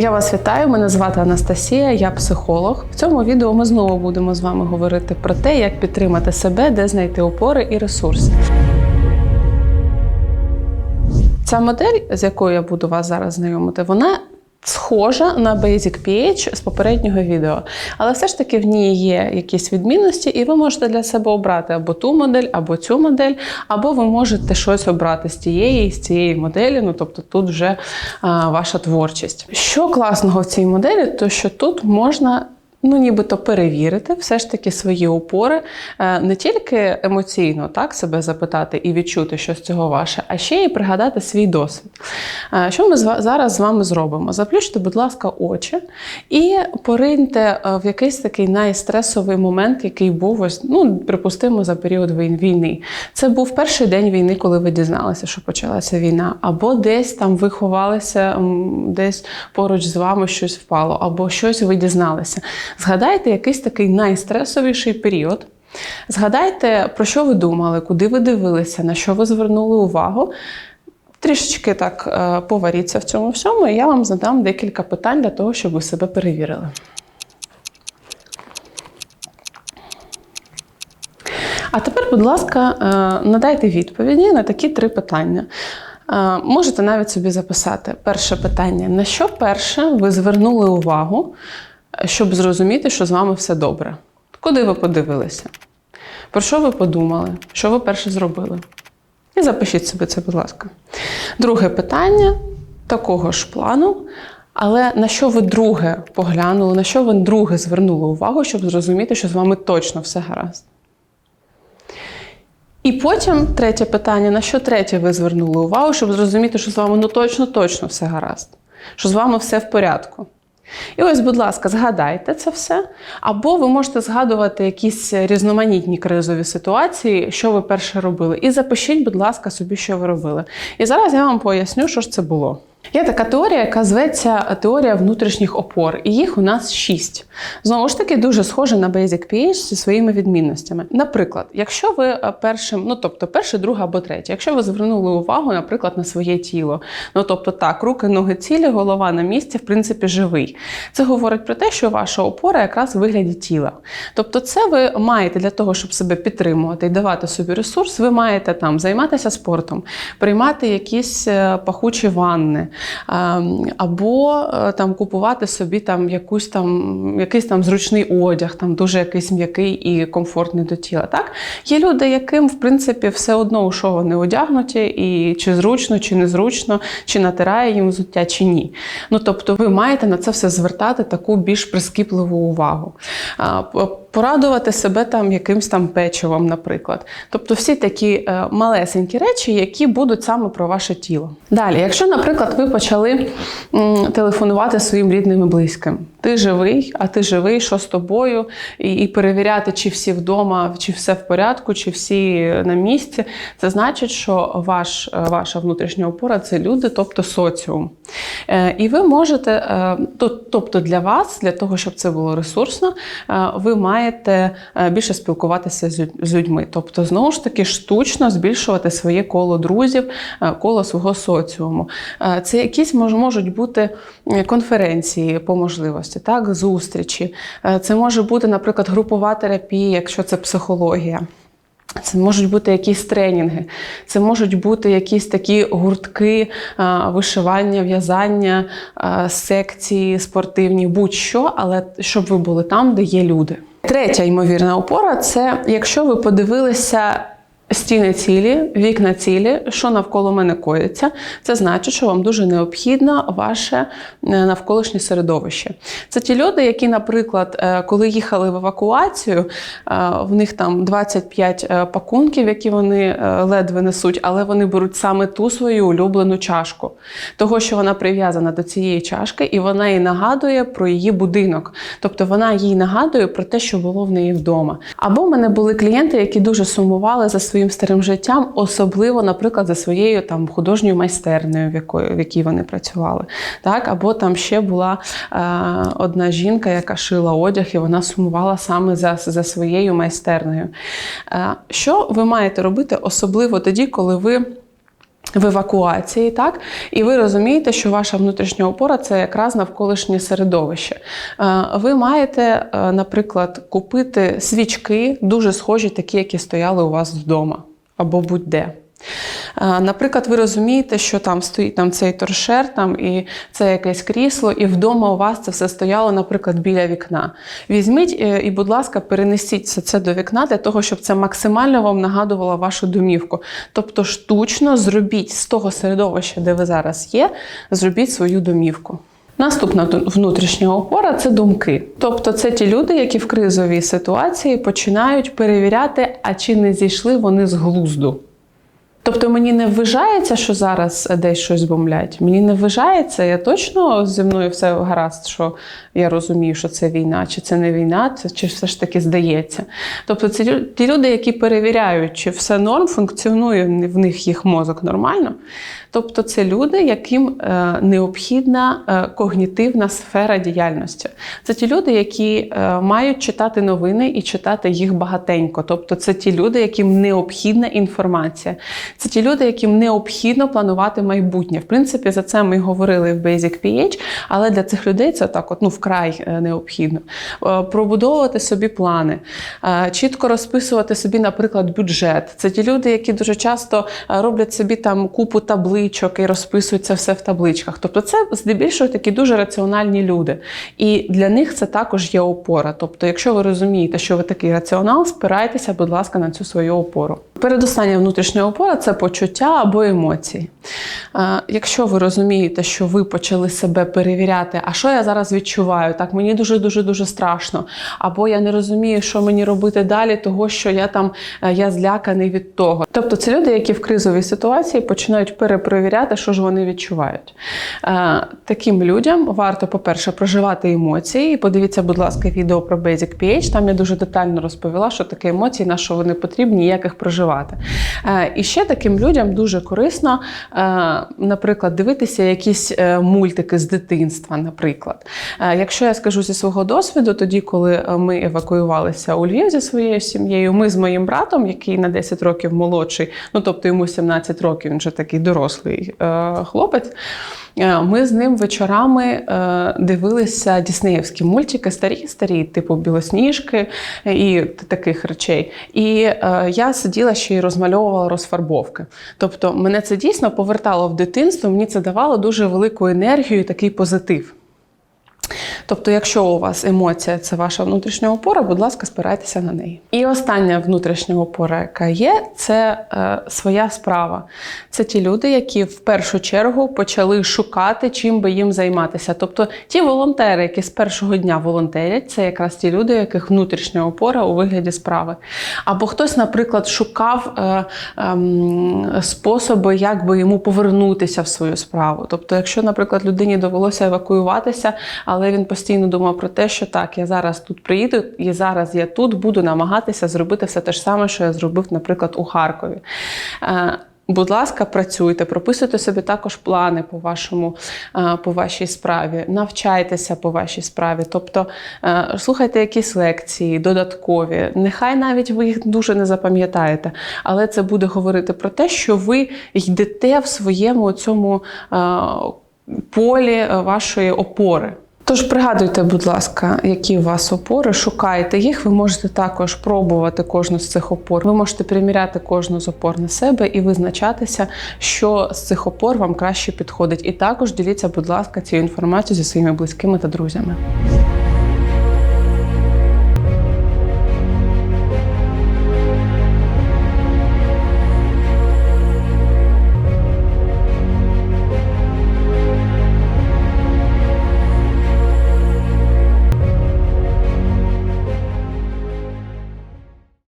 Я вас вітаю. Мене звати Анастасія, я психолог. В цьому відео ми знову будемо з вами говорити про те, як підтримати себе, де знайти опори і ресурси. Ця модель, з якою я буду вас зараз знайомити, вона схожа на Basic PH з попереднього відео. Але все ж таки в ній є якісь відмінності, і ви можете для себе обрати або ту модель, або цю модель, або ви можете щось обрати з тієї, з цієї моделі. Ну тобто тут вже а, ваша творчість. Що класного в цій моделі, то що тут можна. Ну, нібито перевірити все ж таки свої опори, е, не тільки емоційно так себе запитати і відчути, що з цього ваше, а ще й пригадати свій досвід. Е, Що ми зараз з вами зробимо? Заплющте, будь ласка, очі і пориньте е, в якийсь такий найстресовий момент, який був ось, ну, припустимо, за період війни. Це був перший день війни, коли ви дізналися, що почалася війна, або десь там ви ховалися, десь поруч з вами щось впало, або щось ви дізналися. Згадайте якийсь такий найстресовіший період. Згадайте, про що ви думали, куди ви дивилися, на що ви звернули увагу. Трішечки так е, поваріться в цьому всьому, і я вам задам декілька питань для того, щоб ви себе перевірили. А тепер, будь ласка, е, надайте відповіді на такі три питання. Е, Можете навіть собі записати. Перше питання: на що перше ви звернули увагу, щоб зрозуміти, що з вами все добре? Куди ви подивилися? Про що ви подумали? Що ви перше зробили? І запишіть собі це, будь ласка. Друге питання такого ж плану. Але на що ви друге поглянули, на що ви друге звернули увагу, щоб зрозуміти, що з вами точно все гаразд? І потім третє питання: на що третє ви звернули увагу, щоб зрозуміти, що з вами ну точно точно все гаразд, що з вами все в порядку. І ось, будь ласка, згадайте це все. Або ви можете згадувати якісь різноманітні кризові ситуації, що ви перше робили. І запишіть, будь ласка, собі, що ви робили. І зараз я вам поясню, що ж це було. Є така теорія, яка зветься теорія внутрішніх опор, і їх у нас шість. Знову ж таки, дуже схоже на Basic PH зі своїми відмінностями. Наприклад, якщо ви е, першим, ну тобто перше, друге або третє, якщо ви звернули увагу, наприклад, на своє тіло, ну тобто так, руки, ноги цілі, голова на місці, в принципі, живий. Це говорить про те, що ваша опора якраз в вигляді тіла. Тобто, це ви маєте для того, щоб себе підтримувати і давати собі ресурс, ви маєте там займатися спортом, приймати якісь е, пахучі ванни, або е, там купувати собі там якусь там якийсь там зручний одяг, там дуже якийсь м'який і комфортний до тіла. Так є люди, яким в принципі все одно у що вони одягнуті, і чи зручно, чи незручно, чи натирає їм взуття, чи ні. Ну тобто, ви маєте на це все звертати таку більш прискіпливу увагу. Порадувати себе там якимсь там печивом, наприклад. Тобто всі такі е, малесенькі речі, які будуть саме про ваше тіло. Далі, якщо, наприклад, ви почали телефонувати своїм рідним і близьким, ти живий, а ти живий, що з тобою, і, і перевіряти, чи всі вдома, чи все в порядку, чи всі на місці, це значить, що ваш, е, ваша внутрішня опора це люди, тобто соціум. Е, І ви можете, е, тобто для вас, для того, щоб це було ресурсно, ви маєте більше спілкуватися з людьми. Тобто, знову ж таки, штучно збільшувати своє коло друзів, коло свого соціуму. Це якісь мож- можуть бути конференції по можливості, так, зустрічі. Е, Це може бути, наприклад, групова терапія, якщо це психологія. Це можуть бути якісь тренінги, це можуть бути якісь такі гуртки, вишивання, в'язання, секції спортивні, будь-що, але щоб ви були там, де є люди. Третя ймовірна опора це якщо ви подивилися. Стіни цілі, вікна цілі, що навколо мене коїться, це значить, що вам дуже необхідно ваше е, навколишнє середовище. Це ті люди, які, наприклад, е, коли їхали в евакуацію, е, в них там 25 е, пакунків, які вони ледве несуть, але вони беруть саме ту свою улюблену чашку, того, що вона прив'язана до цієї чашки, і вона їй нагадує про її будинок. Тобто вона їй нагадує про те, що було в неї вдома. Або в мене були клієнти, які дуже сумували за своїм старим життям, особливо, наприклад, за своєю там художньою майстернею, в якої в якій вони працювали. Так, або там ще була е, одна жінка, яка шила одяг, і вона сумувала саме за, за своєю майстернею. Е, що ви маєте робити, особливо тоді, коли ви в евакуації, так? І ви розумієте, що ваша внутрішня опора це якраз навколишнє середовище. Е, Ви маєте, е, наприклад, купити свічки, дуже схожі, такі, які стояли у вас вдома або будь-де. Наприклад, ви розумієте, що там стоїть там цей торшер, там і це якесь крісло, і вдома у вас це все стояло, наприклад, біля вікна. Візьміть е, і, будь ласка, перенесіть все це до вікна для того, щоб це максимально вам нагадувало вашу домівку. Тобто, штучно зробіть з того середовища, де ви зараз є, зробіть свою домівку. Наступна внутрішня опора це думки. Тобто, це ті люди, які в кризовій ситуації починають перевіряти, а чи не зійшли вони з глузду. Тобто мені не вважається, що зараз десь щось бомблять. Мені не вважається, я точно зі мною все гаразд, що я розумію, що це війна, чи це не війна, це чи все ж таки здається. Тобто, це ті люди, які перевіряють, чи все норм, функціонує в них їх мозок нормально. Тобто, це люди, яким е, необхідна е, когнітивна сфера діяльності. Це ті люди, які е, мають читати новини і читати їх багатенько. Тобто, це ті люди, яким необхідна інформація. Це ті люди, яким необхідно планувати майбутнє. В принципі, за це ми говорили в Basic PH, але для цих людей це так, от ну вкрай е, необхідно. Е, Пробудовувати собі плани, е, чітко розписувати собі, наприклад, бюджет. Це ті люди, які дуже часто роблять собі там купу табличок і розписують це все в табличках. Тобто, це здебільшого такі дуже раціональні люди. І для них це також є опора. Тобто, якщо ви розумієте, що ви такий раціонал, спирайтеся, будь ласка, на цю свою опору. Передостання внутрішня опора це почуття або емоції. Якщо ви розумієте, що ви почали себе перевіряти, а що я зараз відчуваю, так мені дуже дуже страшно, або я не розумію, що мені робити далі, того що я там е, я зляканий від того. Тобто це люди, які в кризовій ситуації починають перепровіряти, що ж вони відчувають. Е, Таким людям варто, по-перше, проживати емоції. Подивіться, будь ласка, відео про Basic PH. Там я дуже детально розповіла, що таке емоції, на що вони потрібні, як їх проживати. Е, І ще таким людям дуже корисно, е, наприклад, дивитися якісь е, мультики з дитинства, наприклад. Е, Якщо я скажу зі свого досвіду, тоді, коли ми евакуювалися у Львів зі своєю сім'єю, ми з моїм братом, який на 10 років молодший, ну тобто йому 17 років, він вже такий дорослий хлопець. Е, Ми з ним вечорами е, дивилися діснеївські мультики, старі, старі, типу білосніжки і таких речей. І е, я сиділа ще й розмальовувала розфарбовки. Тобто, мене це дійсно повертало в дитинство, мені це давало дуже велику енергію і такий позитив. Тобто, якщо у вас емоція це ваша внутрішня опора, будь ласка, спирайтеся на неї. І остання внутрішня опора, яка є, це е, своя справа. Це ті люди, які в першу чергу почали шукати, чим би їм займатися. Тобто, ті волонтери, які з першого дня волонтерять, це якраз ті люди, у яких внутрішня опора у вигляді справи. Або хтось, наприклад, шукав е, ем, способи, як би йому повернутися в свою справу. Тобто, якщо, наприклад, людині довелося евакуюватися, але він постійно думав про те, що так, я зараз тут приїду, і зараз я тут буду намагатися зробити все те ж саме, що я зробив, наприклад, у Харкові. Е, Будь ласка, працюйте, прописуйте собі також плани по вашому е, по вашій справі, навчайтеся по вашій справі. Тобто е, слухайте якісь лекції, додаткові. Нехай навіть ви їх дуже не запам'ятаєте, але це буде говорити про те, що ви йдете в своєму цьому полі вашої опори. Тож пригадуйте, будь ласка, які у вас опори, шукайте їх. Ви можете також пробувати кожну з цих опор. Ви можете приміряти кожну з опор на себе і визначатися, що з цих опор вам краще підходить. І також діліться, будь ласка, цією інформацією зі своїми близькими та друзями.